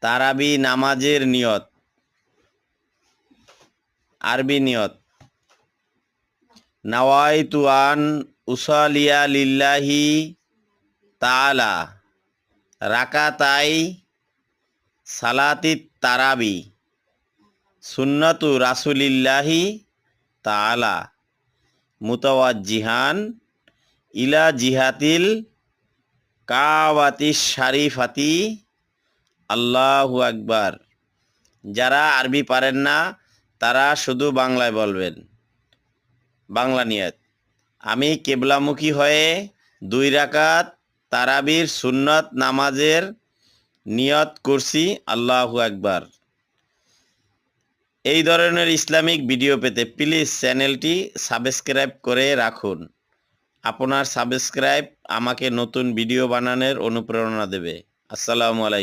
তারাবি নামাজের নিয়ত। আরবি নিয়ত। নাওয়াইতু আন উসালিয়া লিল্লাহি তাআলা। রাকাতাই সালাতি তারাবি। সুন্নতু রাসুলিল্লাহি তাআলা। মুতাওয়াজ্জিহান ইলা জিহাতিল কাওয়াতি শারিফাতি আল্লাহু আকবার। যারা আরবি পারেন না, তারা শুধু বাংলায় বলবেন। বাংলা নিয়ত। আমি কেবলামুখী হয়ে দুই রাকাত তারাবির সুন্নত নামাজের নিয়ত করছি আল্লাহু আকবার। এই ধরনের ইসলামিক ভিডিও পেতে প্লিজ চ্যানেলটি সাবস্ক্রাইব করে রাখুন। আপনার সাবস্ক্রাইব আমাকে নতুন ভিডিও বানানোর অনুপ্রেরণা দেবে। আসসালামু আলাইকুম।